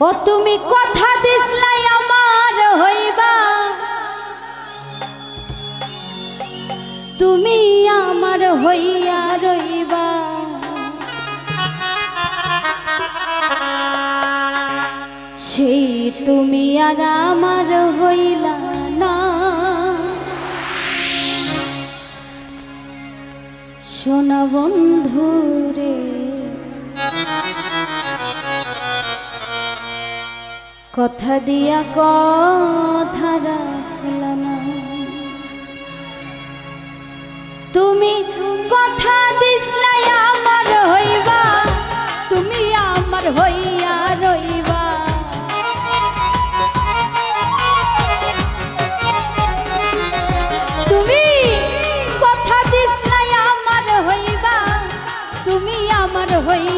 ও তুমি কথা দিসলাই আমার হইবা। তুমি আমার হইয়া রইবা। সেই তুমি আর আমার হইলা না। সোনা বন্ধু রে কথা দিয়া কথা রাখল না। তুমি কথা দিসলাই আমার হইবা, তুমি আমার হইয়া রইবা। তুমি কথা দিসলাই আমার হইবা, তুমি আমার হইয়া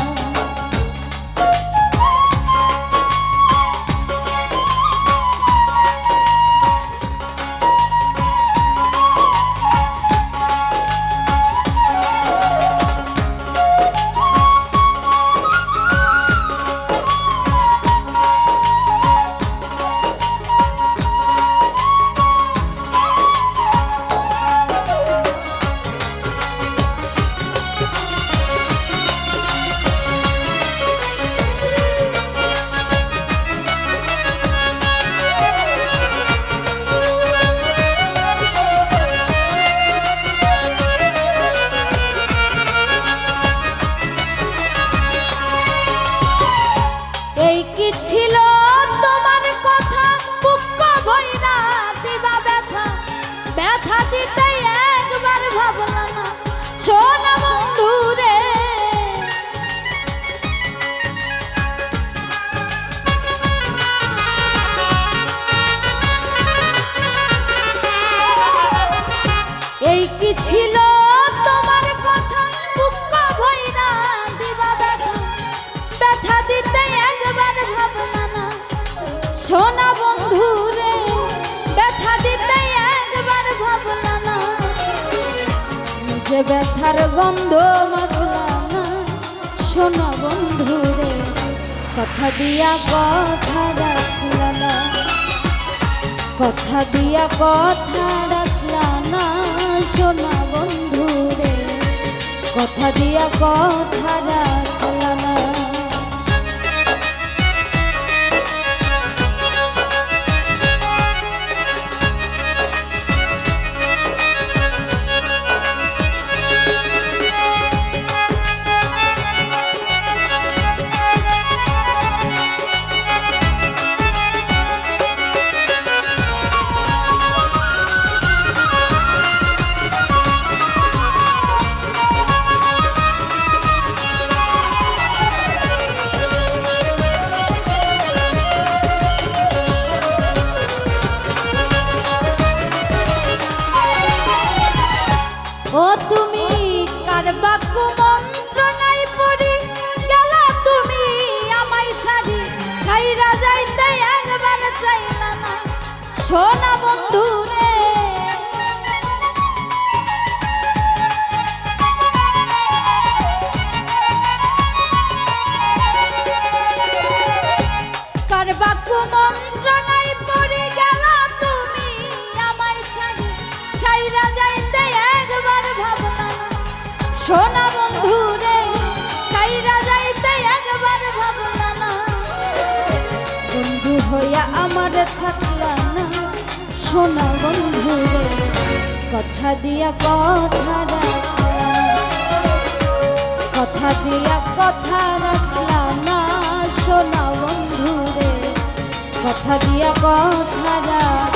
সোনা বন্ধু রে ব্যথা দিতে একবার ভাবনা না। যে ব্যথার গন্ধ মাখলা না। সোনা বন্ধু রে কথা দিয়া কথা রাখলা না। কথা দিয়া কথা রাখলা না। বন্ধু রে কথা দিয়া কথা রাখলা সোনা বন্ধু রে কার বাক্য মন্ত্রণায় পড়ি গেলা তুমি আমায় ছাড়ি, ছাইরা যাইতে একবার ভাবনা সোনা বন্ধু রে ছাইরা যাইতে একবার ভাবনা বন্ধু হইয়া আমার থাকলা না সোনা বন্ধু কথা দিয়া কথা কথা দিয়া কথা রাখলা না, শোনা বন্ধু রে কথা দিয়া কথা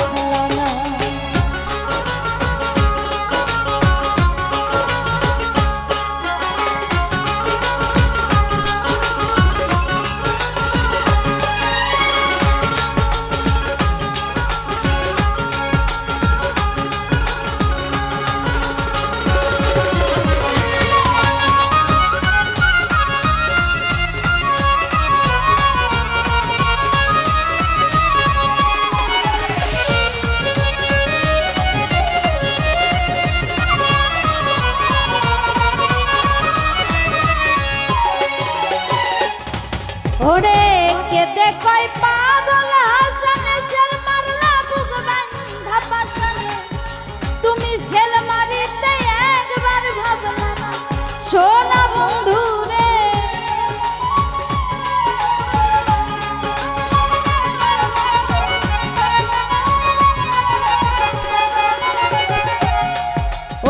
সোনা বন্ধু রে?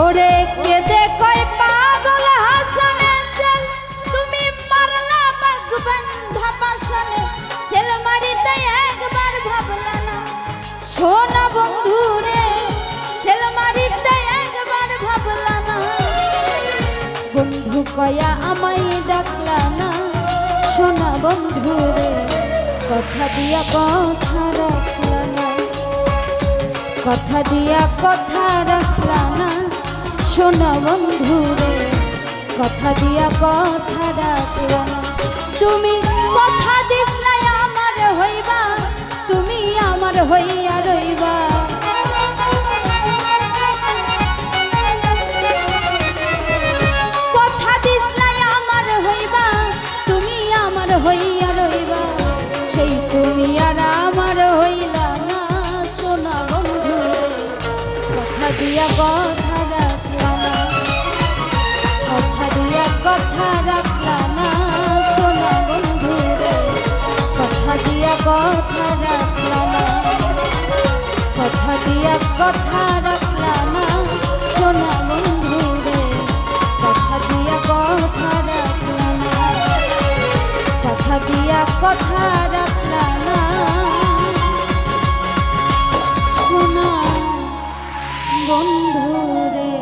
ওরে কেদে কয়া আমায় ডাকলা না। সোনা বন্ধুরে, কথা দিয়া কথা রাখলা না। কথা দিয়া কথা রাখলা না। সোনা বন্ধুরে, কথা দিয়া কথা রাখলা না। তুমি কথা দিস নাই আমার হইবা, তুমি আমার হইয়া রইবা। কথা দিয়া কথা রাখলা কথা দিয়া কথা রাখলা সোনা বন্ধু কথা দিয়া কথা রাখলা না। কথা দিয়া কথা রাখলা সোনা বন্ধু কথা দিয়া কথা রাখলা না। কথা দিয়া কথা রাখলা বন্ধু রে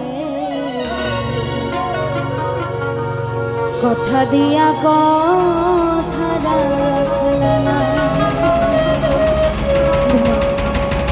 কথা দিয়া কথা